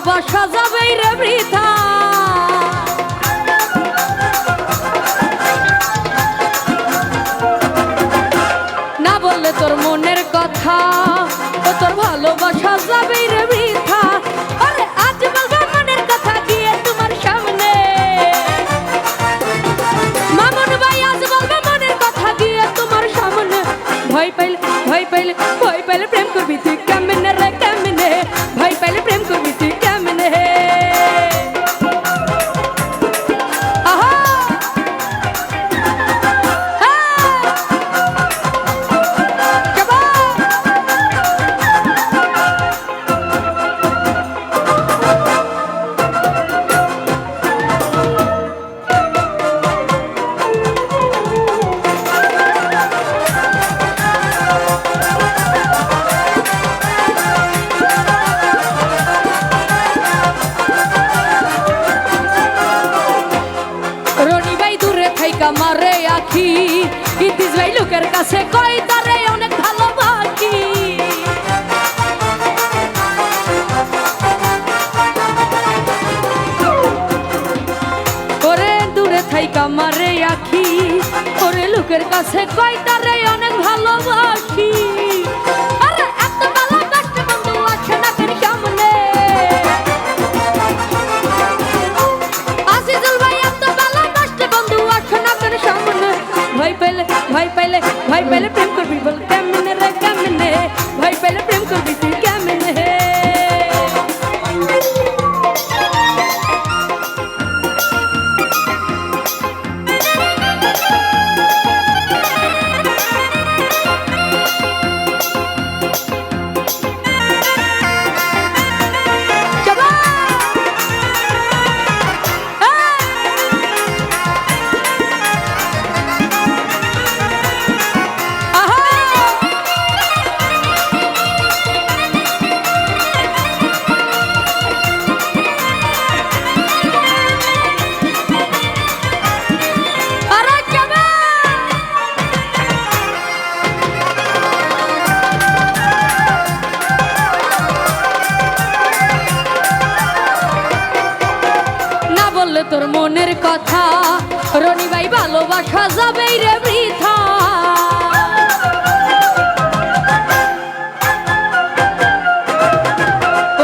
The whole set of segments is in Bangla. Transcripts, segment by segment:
ভালোবাসা যাবে রে বৃথা। না বললে তোর মনের কথা ও তোর ভালোবাসা যাবে রে বৃথা। কথা গিয়ে তোমার সামনে। কথা গিয়ে তোমার সামনে। ভয় পাইলে ভয় পাইলে ভয় আখি ইতিস ভাই লোকের কাছে কই তারে অনেক ভালো বাকি। ওরে দূরে থাইকা মারে আখি। ওরে লোকের কাছে কই তারে অনেক ভালোবাসি মনের কথা। রনি ভাই, ভালোবাসা যাবে রে বৃথা।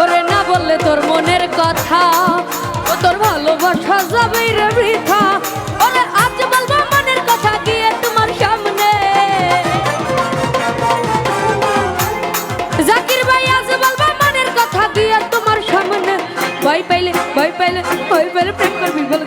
ওরে না বললে তোর মনের কথা, ও তোর ভালোবাসা যাবে রে বৃথা। তোমার সামনে। ভাই তোমার সামনে। ভয় পাইলে ভয় পাইলে ভয় পাইলে প্রেম করবি বল